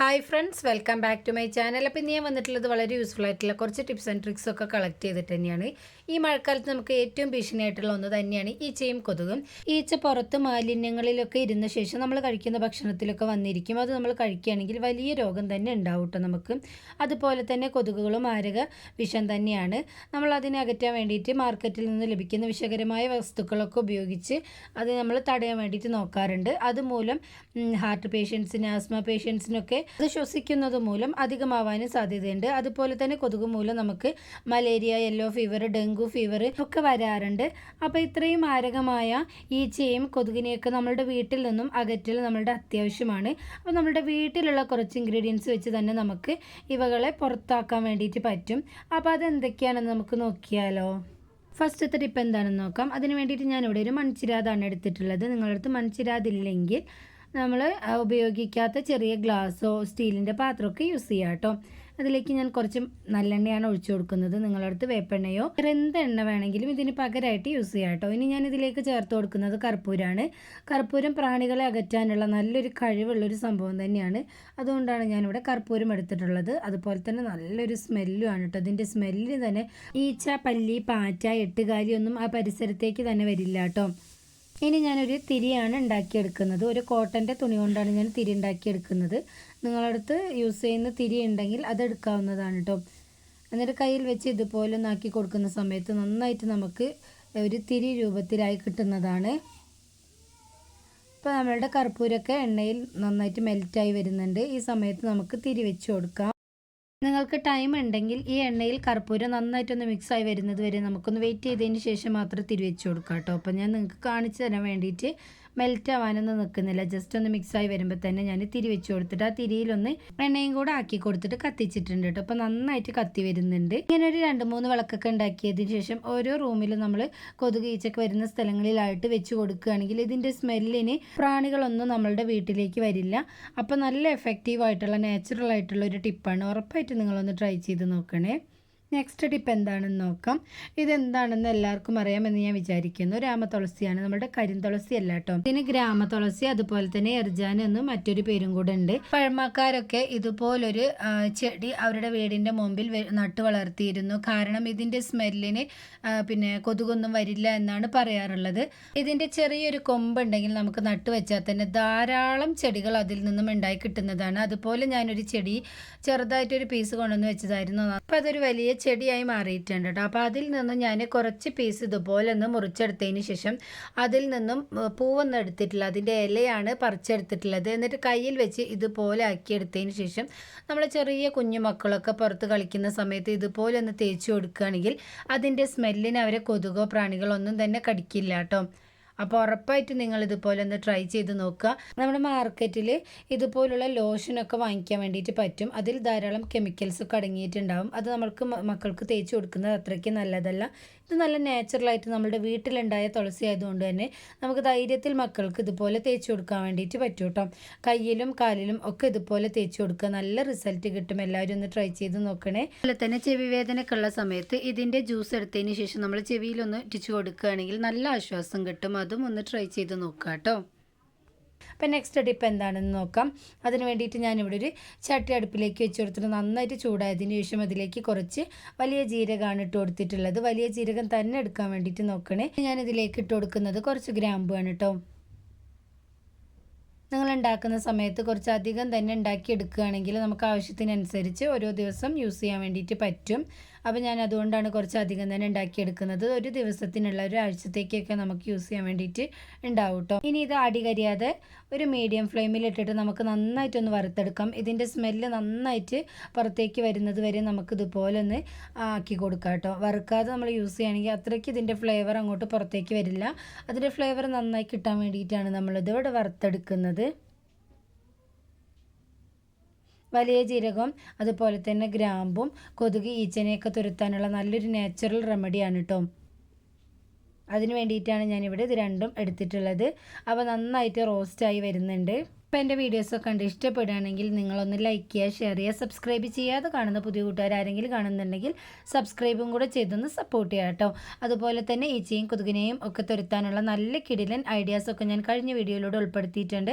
Hi friends welcome back to my channel അപ്പോൾ ഇന്ന് ഞാൻ വന്നിട്ടുള്ളത് വളരെ യൂസ്ഫുൾ ആയിട്ടുള്ള കുറച്ച് ടിപ്സ് ആൻഡ് ട്രിക്സ് ഒക്കെ കളക്ട് ചെയ്തിട്ട് തന്നെയാണ്. ഈ മഴക്കാലത്ത് നമുക്ക് ഏറ്റവും ഭീഷണിയായിട്ടുള്ള ഒന്ന് തന്നെയാണ് ഈച്ചയും കൊതുകും. ഈച്ച പുറത്ത് മാലിന്യങ്ങളിലൊക്കെ ഇരുന്ന ശേഷം നമ്മൾ കഴിക്കുന്ന ഭക്ഷണത്തിലൊക്കെ വന്നിരിക്കും. അത് നമ്മൾ കഴിക്കുകയാണെങ്കിൽ വലിയ രോഗം തന്നെ ഉണ്ടാവും കേട്ടോ നമുക്ക്. അതുപോലെ തന്നെ കൊതുകുകളും മാരക വിഷം തന്നെയാണ്. നമ്മൾ അതിനെ അകറ്റാൻ വേണ്ടിയിട്ട് മാർക്കറ്റിൽ നിന്ന് ലഭിക്കുന്ന വിഷകരമായ വസ്തുക്കളൊക്കെ ഉപയോഗിച്ച് അത് നമ്മൾ തടയാൻ വേണ്ടിയിട്ട് നോക്കാറുണ്ട്. അതുമൂലം ഹാർട്ട് പേഷ്യൻസിന് ആസ്മ പേഷ്യൻസിനൊക്കെ അത് ശ്വസിക്കുന്നത് മൂലം അധികമാവാനും സാധ്യതയുണ്ട്. അതുപോലെ തന്നെ കൊതുക് മൂലം നമുക്ക് malaria yellow fever dengue fever ഒക്കെ വരാറുണ്ട്. അപ്പോൾ ഇത്രയും മാരകമായ ഈച്ചയും കൊതുകിനെയൊക്കെ നമ്മളുടെ വീട്ടിൽ നിന്നും അകറ്റൽ നമ്മളുടെ അത്യാവശ്യമാണ്. അപ്പോൾ നമ്മളുടെ വീട്ടിലുള്ള കുറച്ച് ഇൻഗ്രീഡിയൻസ് വെച്ച് തന്നെ നമുക്ക് ഇവകളെ പുറത്താക്കാൻ വേണ്ടിയിട്ട് പറ്റും. അപ്പോൾ അതെന്തൊക്കെയാണെന്ന് നമുക്ക് നോക്കിയാലോ? ഫസ്റ്റത്തെ ടിപ്പ് എന്താണെന്ന് നോക്കാം. അതിന് വേണ്ടിയിട്ട് ഇവിടെ ഒരു മൺചിരാതാണ് എടുത്തിട്ടുള്ളത്. നിങ്ങളുടെ അടുത്ത് മൺചിരാതില്ലെങ്കിൽ നമ്മൾ ഉപയോഗിക്കാത്ത ചെറിയ ഗ്ലാസ്സോ സ്റ്റീലിന്റെ പാത്രമൊക്കെ യൂസ് ചെയ്യാം കേട്ടോ. അതിലേക്ക് ഞാൻ കുറച്ച് നല്ലെണ്ണയാണ് ഒഴിച്ചു കൊടുക്കുന്നത്. നിങ്ങളുടെ അടുത്ത് വേപ്പെണ്ണയോ എന്ത് എണ്ണ വേണമെങ്കിലും ഇതിന് പകരമായിട്ട് യൂസ് ചെയ്യാം കേട്ടോ. ഇനി ഞാൻ ഇതിലേക്ക് ചേർത്ത് കൊടുക്കുന്നത് കർപ്പൂരമാണ് കർപ്പൂരം പ്രാണികളെ അകറ്റാനുള്ള നല്ലൊരു കഴിവുള്ളൊരു സംഭവം തന്നെയാണ്. അതുകൊണ്ടാണ് ഞാനിവിടെ കർപ്പൂരം എടുത്തിട്ടുള്ളത്. അതുപോലെ തന്നെ നല്ലൊരു സ്മെല്ലുമാണ് കേട്ടോ. അതിന്റെ സ്മെല്ലിന് തന്നെ ഈച്ച പല്ലി പാറ്റ എട്ടുകാലി ഒന്നും ആ പരിസരത്തേക്ക് തന്നെ വരില്ല കേട്ടോ. ഇനി ഞാനൊരു തിരിയാണ് ഉണ്ടാക്കിയെടുക്കുന്നത്. ഒരു കോട്ടന്റെ തുണി കൊണ്ടാണ് ഞാൻ തിരി ഉണ്ടാക്കിയെടുക്കുന്നത്. നിങ്ങളടുത്ത് യൂസ് ചെയ്യുന്ന തിരി ഉണ്ടെങ്കിൽ അതെടുക്കാവുന്നതാണ് കേട്ടോ എന്നിട്ട് കയ്യിൽ വെച്ച് ഇതുപോലെ ഒന്നാക്കി കൊടുക്കുന്ന സമയത്ത് നന്നായിട്ട് നമുക്ക് ഒരു തിരി രൂപത്തിലായി കിട്ടുന്നതാണ്. ഇപ്പോൾ നമ്മളുടെ കർപ്പൂരൊക്കെ എണ്ണയിൽ നന്നായിട്ട് മെൽറ്റായി വരുന്നുണ്ട്. ഈ സമയത്ത് നമുക്ക് തിരി വെച്ച് കൊടുക്കാം. നിങ്ങൾക്ക് ടൈം ഉണ്ടെങ്കിൽ ഈ എണ്ണയിൽ കർപ്പൂരം നന്നായിട്ടൊന്ന് മിക്സായി വരുന്നത് വരെ നമുക്കൊന്ന് വെയിറ്റ് ചെയ്തതിന് ശേഷം മാത്രം തിരിവെച്ച് കൊടുക്കാം കേട്ടോ അപ്പോൾ ഞാൻ നിങ്ങൾക്ക് കാണിച്ചു തരാൻ വേണ്ടിയിട്ട് മെൽറ്റ് ആവാനൊന്നും നിൽക്കുന്നില്ല. ജസ്റ്റ് ഒന്ന് മിക്സ് ആയി വരുമ്പോൾ തന്നെ ഞാൻ തിരി വെച്ച് കൊടുത്തിട്ട് ആ തിരിയിലൊന്ന് എണ്ണയും കൂടെ ആക്കി കൊടുത്തിട്ട് കത്തിച്ചിട്ടുണ്ട് കേട്ടോ. അപ്പോൾ നന്നായിട്ട് കത്തി വരുന്നുണ്ട്. ഇങ്ങനെ ഒരു രണ്ട് മൂന്ന് വിളക്കൊക്കെ ഉണ്ടാക്കിയതിന് ശേഷം ഓരോ റൂമിലും നമ്മൾ കൊതുക് ഈച്ചൊക്കെ വരുന്ന സ്ഥലങ്ങളിലായിട്ട് വെച്ച് കൊടുക്കുകയാണെങ്കിൽ ഇതിന്റെ സ്മെല്ലിന് പ്രാണികളൊന്നും നമ്മളുടെ വീട്ടിലേക്ക് വരില്ല. അപ്പോൾ നല്ല എഫക്റ്റീവ് ആയിട്ടുള്ള നാച്ചുറൽ ആയിട്ടുള്ള ഒരു ടിപ്പാണ് ഉറപ്പായിട്ട് നിങ്ങളൊന്ന് ട്രൈ ചെയ്ത് നോക്കണേ. നെക്സ്റ്റ് ടിപ്പ് എന്താണെന്ന് നോക്കാം. ഇതെന്താണെന്ന് എല്ലാവർക്കും അറിയാമെന്ന് ഞാൻ വിചാരിക്കുന്നു. രാമതുളസിയാണ് നമ്മുടെ കരിന്തുളസി അല്ല കേട്ടോ. ഇതിന് ഗ്രാമതുളസി അതുപോലെ തന്നെ എർജാൻ എന്നും മറ്റൊരു പേരും കൂടെ ഉണ്ട്. പഴമക്കാരൊക്കെ ഇതുപോലൊരു ചെടി അവരുടെ വീടിന്റെ മുമ്പിൽ നട്ടു വളർത്തിയിരുന്നു. കാരണം ഇതിന്റെ സ്മെല്ലിന് പിന്നെ കൊതുകൊന്നും വരില്ല എന്നാണ് പറയാറുള്ളത്. ഇതിന്റെ ചെറിയൊരു കൊമ്പുണ്ടെങ്കിൽ നമുക്ക് നട്ടു വെച്ചാൽ തന്നെ ധാരാളം ചെടികൾ അതിൽ നിന്നും ഉണ്ടായി കിട്ടുന്നതാണ്. അതുപോലെ ഞാനൊരു ചെടി ചെറുതായിട്ടൊരു പീസ് കൊണ്ടുവന്ന് വെച്ചതായിരുന്നു. അപ്പം അതൊരു വലിയ ചെടിയായി മാറിയിട്ടുണ്ട് കേട്ടോ അപ്പോൾ അതിൽ നിന്നും ഞാൻ കുറച്ച് പീസ് ഇതുപോലെ ഒന്ന് മുറിച്ചെടുത്തതിന് ശേഷം അതിൽ നിന്നും പൂവൊന്നും എടുത്തിട്ടില്ല. അതിന്റെ ഇലയാണ് പറിച്ചെടുത്തിട്ടുള്ളത്. എന്നിട്ട് കയ്യിൽ വെച്ച് ഇതുപോലെ ആക്കിയെടുത്തതിന് ശേഷം നമ്മൾ ചെറിയ കുഞ്ഞു മക്കളൊക്കെ പുറത്ത് കളിക്കുന്ന സമയത്ത് ഇതുപോലെ ഒന്ന് തേച്ച് കൊടുക്കുകയാണെങ്കിൽ അതിന്റെ സ്മെല്ലിന് അവരെ കൊതുകോ പ്രാണികളോ ഒന്നും തന്നെ കടിക്കില്ല കേട്ടോ അപ്പോൾ ഉറപ്പായിട്ട് നിങ്ങൾ ഇതുപോലെ ഒന്ന് ട്രൈ ചെയ്ത് നോക്കുക. നമ്മുടെ മാർക്കറ്റിൽ ഇതുപോലുള്ള ലോഷനൊക്കെ വാങ്ങിക്കാൻ വേണ്ടിയിട്ട് പറ്റും. അതിൽ ധാരാളം കെമിക്കൽസ് ഒക്കെ അടങ്ങിയിട്ടുണ്ടാവും. അത് നമ്മൾക്ക് മക്കൾക്ക് തേച്ച് കൊടുക്കുന്നത് അത്രയ്ക്ക് നല്ലതല്ല. ഇത് നല്ല നാച്ചുറലായിട്ട് നമ്മുടെ വീട്ടിലുണ്ടായ തുളസി ആയതുകൊണ്ട് തന്നെ നമുക്ക് ധൈര്യത്തിൽ മക്കൾക്ക് ഇതുപോലെ തേച്ച് കൊടുക്കാൻ വേണ്ടിയിട്ട് പറ്റും കേട്ടോ. കയ്യിലും കാലിലും ഒക്കെ ഇതുപോലെ തേച്ച് കൊടുക്കുക. നല്ല റിസൾട്ട് കിട്ടും. എല്ലാവരും ഒന്ന് ട്രൈ ചെയ്ത് നോക്കണേ. അതുപോലെ തന്നെ ചെവി വേദനയൊക്കെ ഉള്ള സമയത്ത് ഇതിന്റെ ജ്യൂസ് എടുത്തതിന് ശേഷം നമ്മൾ ചെവിയിലൊന്ന് ഇട്ടിച്ച് കൊടുക്കുകയാണെങ്കിൽ നല്ല ആശ്വാസം കിട്ടും. അതും ഒന്ന് ട്രൈ ചെയ്ത് നോക്കാം കേട്ടോ അപ്പം നെക്സ്റ്റ് ടിപ്പ് എന്താണെന്ന് നോക്കാം. അതിന് വേണ്ടിയിട്ട് ഞാനിവിടെ ഒരു ചട്ടി അടുപ്പിലേക്ക് വെച്ച് കൊടുത്തിട്ട് നന്നായിട്ട് ചൂടായതിന് ശേഷം അതിലേക്ക് കുറച്ച് വലിയ ജീരകമാണ് ഇട്ട് കൊടുത്തിട്ടുള്ളത്. വലിയ ജീരകം തന്നെ എടുക്കാൻ വേണ്ടിയിട്ട് നോക്കണേ. ഞാനിതിലേക്ക് ഇട്ട് കൊടുക്കുന്നത് കുറച്ച് ഗ്രാമ്പുമാണ് കേട്ടോ നിങ്ങൾ ഉണ്ടാക്കുന്ന സമയത്ത് കുറച്ച് അധികം തന്നെ ഉണ്ടാക്കി എടുക്കുകയാണെങ്കിൽ നമുക്ക് ആവശ്യത്തിനനുസരിച്ച് ഓരോ ദിവസം യൂസ് ചെയ്യാൻ വേണ്ടിയിട്ട് പറ്റും. അപ്പോൾ ഞാൻ അതുകൊണ്ടാണ് കുറച്ച് അധികം തന്നെ ഉണ്ടാക്കിയെടുക്കുന്നത്. ഒരു ദിവസത്തിനുള്ള ഒരു ആഴ്ചത്തേക്കൊക്കെ നമുക്ക് യൂസ് ചെയ്യാൻ വേണ്ടിയിട്ട് ഉണ്ടാവും കേട്ടോ ഇനി ഇത് അടി കരിയാതെ ഒരു മീഡിയം ഫ്ലെയിമിൽ ഇട്ടിട്ട് നമുക്ക് നന്നായിട്ടൊന്ന് വറുത്തെടുക്കാം. ഇതിന്റെ സ്മെല്ല് നന്നായിട്ട് പുറത്തേക്ക് വരുന്നത് വരെ നമുക്ക് ഇതുപോലെ ഒന്ന് ആക്കി കൊടുക്കാം കേട്ടോ വറുക്കാതെ നമ്മൾ യൂസ് ചെയ്യുകയാണെങ്കിൽ അത്രയ്ക്ക് ഇതിന്റെ ഫ്ലേവർ അങ്ങോട്ട് പുറത്തേക്ക് വരില്ല. അതിന്റെ ഫ്ലേവർ നന്നായി കിട്ടാൻ വേണ്ടിയിട്ടാണ് നമ്മളിത് ഇവിടെ വറുത്തെടുക്കുന്നത്. വലിയ ജീരകം അതുപോലെ തന്നെ ഗ്രാമ്പും കൊതുക് ഈച്ചനെയൊക്കെ തുരത്താനുള്ള നല്ലൊരു നാച്ചുറൽ റെമഡിയാണ് കേട്ടോ അതിന് വേണ്ടിയിട്ടാണ് ഞാനിവിടെ ഇത് രണ്ടും എടുത്തിട്ടുള്ളത്. അപ്പോൾ നന്നായിട്ട് റോസ്റ്റായി വരുന്നുണ്ട്. ഇപ്പോൾ എന്റെ വീഡിയോസൊക്കെ കണ്ട് ഇഷ്ടപ്പെടുകയാണെങ്കിൽ നിങ്ങളൊന്ന് ലൈക്ക് ചെയ്യുക ഷെയർ ചെയ്യുക സബ്സ്ക്രൈബ് ചെയ്യാതെ കാണുന്ന പുതിയ കൂട്ടുകാർ ആരെങ്കിലും കാണുന്നുണ്ടെങ്കിൽ സബ്സ്ക്രൈബും കൂടെ ചെയ്തൊന്ന് സപ്പോർട്ട് ചെയ്യാം കേട്ടോ. അതുപോലെ തന്നെ ഈച്ചയും കൊതുകിനെയും ഒക്കെ തുരത്താനുള്ള നല്ല കിടിലൻ ഐഡിയാസൊക്കെ ഞാൻ കഴിഞ്ഞ വീഡിയോയിലൂടെ ഉൾപ്പെടുത്തിയിട്ടുണ്ട്.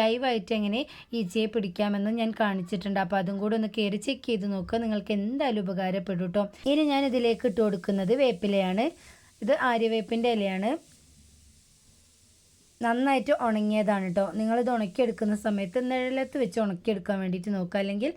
ലൈവായിട്ട് എങ്ങനെ ഈച്ചയെ പിടിക്കാമെന്ന് ഞാൻ കാണിച്ചിട്ടുണ്ട്. അപ്പോൾ അതും കൂടെ ഒന്ന് കയറി ചെക്ക് ചെയ്ത് നോക്കുക. നിങ്ങൾക്ക് എന്തായാലും ഉപകാരപ്പെടും കേട്ടോ. ഇനി ഞാൻ ഇതിലേക്ക് ഇട്ട് കൊടുക്കുന്നത് വേപ്പിലയാണ്. ഇത് ആര്യവേപ്പിന്റെ ഇലയാണ്. നന്നായിട്ട് ഉണങ്ങിയതാണ് കേട്ടോ നിങ്ങളിത് ഉണക്കിയെടുക്കുന്ന സമയത്ത് നിഴലത്ത് വെച്ച് ഉണക്കിയെടുക്കാൻ വേണ്ടിയിട്ട് നോക്കുക. അല്ലെങ്കിൽ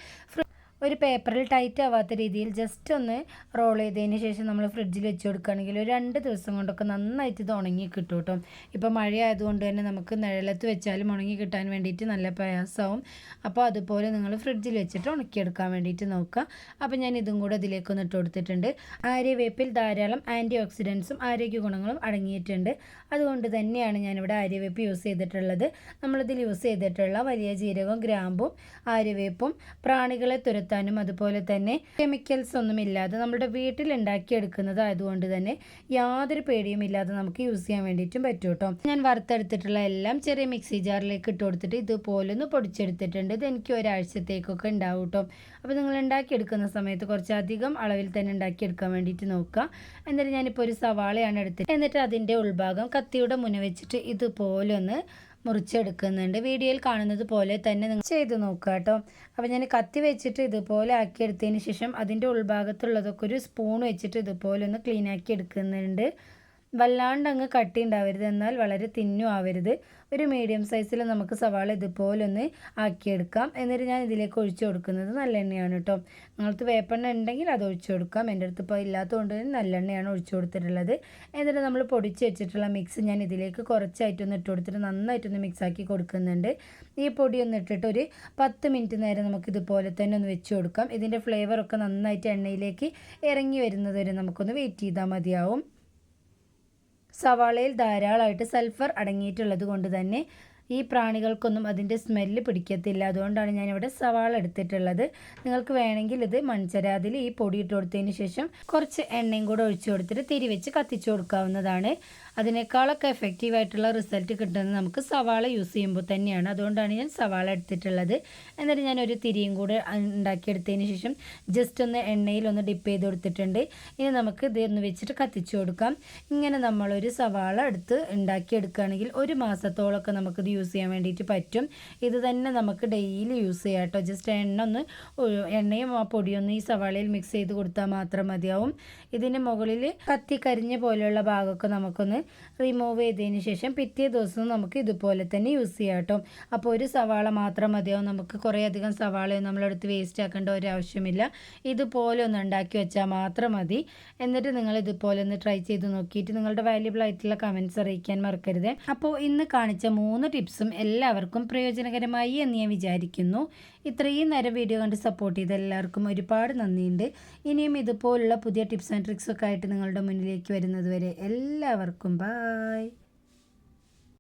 ഒരു പേപ്പറിൽ ടൈറ്റ് ആവാത്ത രീതിയിൽ ജസ്റ്റ് ഒന്ന് റോൾ ചെയ്തതിന് ശേഷം നമ്മൾ ഫ്രിഡ്ജിൽ വെച്ച് കൊടുക്കുകയാണെങ്കിൽ ഒരു രണ്ട് ദിവസം കൊണ്ടൊക്കെ നന്നായിട്ട് ഇത് ഉണങ്ങി കിട്ടും കേട്ടോ. ഇപ്പോൾ മഴ ആയതുകൊണ്ട് തന്നെ നമുക്ക് നിഴലത്ത് വെച്ചാലും ഉണങ്ങി കിട്ടാൻ വേണ്ടിയിട്ട് നല്ല പ്രയാസമാവും അപ്പോൾ അതുപോലെ നിങ്ങൾ ഫ്രിഡ്ജിൽ വെച്ചിട്ട് ഉണക്കിയെടുക്കാൻ വേണ്ടിയിട്ട് നോക്കുക. അപ്പോൾ ഞാൻ ഇതും കൂടെ ഇതിലേക്കൊന്ന് ഇട്ട് കൊടുത്തിട്ടുണ്ട്. ആര്യവേപ്പിൽ ധാരാളം ആന്റി ഓക്സിഡൻസും ആരോഗ്യ ഗുണങ്ങളും അടങ്ങിയിട്ടുണ്ട്. അതുകൊണ്ട് തന്നെയാണ് ഞാനിവിടെ ആര്യവേപ്പ് യൂസ് ചെയ്തിട്ടുള്ളത്. നമ്മളിതിൽ യൂസ് ചെയ്തിട്ടുള്ള വലിയ ജീരകവും ഗ്രാമ്പും ആര്യവേപ്പും പ്രാണികളെ തുരത്താനും അതുപോലെ തന്നെ കെമിക്കൽസ് ഒന്നും ഇല്ലാതെ നമ്മുടെ വീട്ടിൽ ഉണ്ടാക്കിയെടുക്കുന്നത് ആയതുകൊണ്ട് തന്നെ യാതൊരു പേടിയും ഇല്ലാതെ നമുക്ക് യൂസ് ചെയ്യാൻ വേണ്ടിയിട്ടും പറ്റും കേട്ടോ. ഞാൻ വറുത്തെടുത്തിട്ടുള്ള എല്ലാം ചെറിയ മിക്സി ജാറിലേക്ക് ഇട്ട് കൊടുത്തിട്ട് ഇതുപോലെ ഒന്ന് പൊടിച്ചെടുത്തിട്ടുണ്ട്. ഇത് എനിക്ക് ഒരാഴ്ചത്തേക്കൊക്കെ ഉണ്ടാവും കേട്ടോ. അപ്പോൾ നിങ്ങൾ ഉണ്ടാക്കിയെടുക്കുന്ന സമയത്ത് കുറച്ചധികം അളവിൽ തന്നെ ഉണ്ടാക്കിയെടുക്കാൻ വേണ്ടിയിട്ട് നോക്കുക. എന്നിട്ട് ഞാനിപ്പോൾ ഒരു സവാളയാണ് എടുത്തിട്ട് എന്നിട്ട് അതിന്റെ ഉൾഭാഗം കത്തിയുടെ മുന വെച്ചിട്ട് ഇതുപോലെ ഒന്ന് മുറിച്ചെടുക്കുന്നുണ്ട്. വീഡിയോയിൽ കാണുന്നത് പോലെ തന്നെ നിങ്ങൾ ചെയ്ത് നോക്കുക കേട്ടോ. അപ്പോൾ ഞാൻ കത്തി വെച്ചിട്ട് ഇതുപോലെ ആക്കിയെടുത്തതിന് ശേഷം അതിന്റെ ഉൾഭാഗത്തുള്ളതൊക്കെ ഒരു സ്പൂൺ വെച്ചിട്ട് ഇതുപോലെ ഒന്ന് ക്ലീൻ ആക്കി എടുക്കുന്നുണ്ട്. വല്ലാണ്ട് അങ്ങ് കട്ടി ഉണ്ടാവരുത് എന്നാൽ വളരെ തിന്നും ആവരുത്. ഒരു മീഡിയം സൈസിൽ നമുക്ക് സവാള ഇതുപോലെ ഒന്ന് ആക്കിയെടുക്കാം. എന്നിട്ട് ഞാൻ ഇതിലേക്ക് ഒഴിച്ചു കൊടുക്കുന്നത് നല്ലെണ്ണയാണ് കേട്ടോ നിങ്ങൾക്ക് വേപ്പെണ്ണ ഉണ്ടെങ്കിൽ അത് ഒഴിച്ചു കൊടുക്കാം. എന്റെ അടുത്ത് ഇപ്പോൾ ഇല്ലാത്തതുകൊണ്ട് നല്ലെണ്ണയാണ് ഒഴിച്ചു കൊടുത്തിട്ടുള്ളത്. എന്നിട്ട് നമ്മൾ പൊടിച്ച് വെച്ചിട്ടുള്ള മിക്സ് ഞാൻ ഇതിലേക്ക് കുറച്ചായിട്ടൊന്ന് ഇട്ട് കൊടുത്തിട്ട് നന്നായിട്ടൊന്ന് മിക്സാക്കി കൊടുക്കുന്നുണ്ട്. ഈ പൊടി ഒന്ന് ഇട്ടിട്ട് ഒരു പത്ത് മിനിറ്റ് നേരം നമുക്ക് ഇതുപോലെ തന്നെ ഒന്ന് വെച്ച് കൊടുക്കാം. ഇതിന്റെ ഫ്ലേവറൊക്കെ നന്നായിട്ട് എണ്ണയിലേക്ക് ഇറങ്ങി വരുന്നത് വരെ നമുക്കൊന്ന് വെയിറ്റ് ചെയ്താൽ മതിയാവും. സവാളയിൽ ധാരാളമായിട്ട് സൾഫർ അടങ്ങിയിട്ടുള്ളത് കൊണ്ട് തന്നെ ഈ പ്രാണികൾക്കൊന്നും അതിന്റെ സ്മെല്ല് പിടിക്കത്തില്ല. അതുകൊണ്ടാണ് ഞാനിവിടെ സവാള എടുത്തിട്ടുള്ളത്. നിങ്ങൾക്ക് വേണമെങ്കിൽ ഇത് മൺചരാതിൽ ഈ പൊടി ഇട്ട് കൊടുത്തതിന് ശേഷം കുറച്ച് എണ്ണയും കൂടെ ഒഴിച്ചു കൊടുത്തിട്ട് തിരി വെച്ച് കത്തിച്ചു കൊടുക്കാവുന്നതാണ്. അതിനേക്കാളൊക്കെ എഫക്റ്റീവ് ആയിട്ടുള്ള റിസൾട്ട് കിട്ടുന്നത് നമുക്ക് സവാള യൂസ് ചെയ്യുമ്പോൾ തന്നെയാണ്. അതുകൊണ്ടാണ് ഞാൻ സവാള എടുത്തിട്ടുള്ളത്. എന്നിട്ട് ഞാൻ ഒരു തിരിയും കൂടെ ഉണ്ടാക്കിയെടുത്തതിന് ശേഷം ജസ്റ്റ് ഒന്ന് എണ്ണയിൽ ഒന്ന് ഡിപ്പ് ചെയ്ത് കൊടുത്തിട്ടുണ്ട്. ഇനി നമുക്ക് ഇതൊന്ന് വെച്ചിട്ട് കത്തിച്ചു കൊടുക്കാം. ഇങ്ങനെ നമ്മളൊരു സവാള എടുത്ത് ഉണ്ടാക്കിയെടുക്കുകയാണെങ്കിൽ ഒരു മാസത്തോളമൊക്കെ നമുക്കിത് യൂസ് ചെയ്യാൻ വേണ്ടിയിട്ട് പറ്റും. ഇത് തന്നെ നമുക്ക് ഡെയിലി യൂസ് ചെയ്യാം കേട്ടോ. ജസ്റ്റ് എണ്ണ ഒന്ന് എണ്ണയും ആ പൊടിയൊന്ന് ഈ സവാളയിൽ മിക്സ് ചെയ്ത് കൊടുത്താൽ മാത്രം മതിയാവും. ഇതിന് മുകളിൽ കത്തി കരിഞ്ഞ പോലെയുള്ള ഭാഗമൊക്കെ നമുക്കൊന്ന് റിമൂവ് ചെയ്തതിന് ശേഷം പിറ്റേ ദിവസം നമുക്ക് ഇതുപോലെ തന്നെ യൂസ് ചെയ്യാം കേട്ടോ. അപ്പോൾ ഒരു സവാള മാത്രം മതിയാവും. നമുക്ക് കുറേ അധികം സവാളയൊന്നും നമ്മളെടുത്ത് വേസ്റ്റ് ആക്കേണ്ട ഒരു ആവശ്യമില്ല. ഇതുപോലെ ഒന്ന് ഉണ്ടാക്കി വെച്ചാൽ മാത്രം മതി. എന്നിട്ട് നിങ്ങൾ ഇതുപോലെ ഒന്ന് ട്രൈ ചെയ്ത് നോക്കിയിട്ട് നിങ്ങളുടെ വാല്യുബിൾ ആയിട്ടുള്ള കമൻസ് അറിയിക്കാൻ മറക്കരുത്. അപ്പോൾ ഇന്ന് കാണിച്ച മൂന്ന് ടിപ്സും എല്ലാവർക്കും പ്രയോജനകരമായി എന്ന് ഞാൻ വിചാരിക്കുന്നു. ഇത്രയും നേരം വീഡിയോ കണ്ട് സപ്പോർട്ട് ചെയ്ത എല്ലാവർക്കും ഒരുപാട് നന്ദിയുണ്ട്. ഇനിയും ഇതുപോലുള്ള പുതിയ ടിപ്സ് ആൻഡ് ട്രിക്സൊക്കെ ആയിട്ട് നിങ്ങളുടെ മുന്നിലേക്ക് വരുന്നത് വരെ എല്ലാവർക്കും ബായ്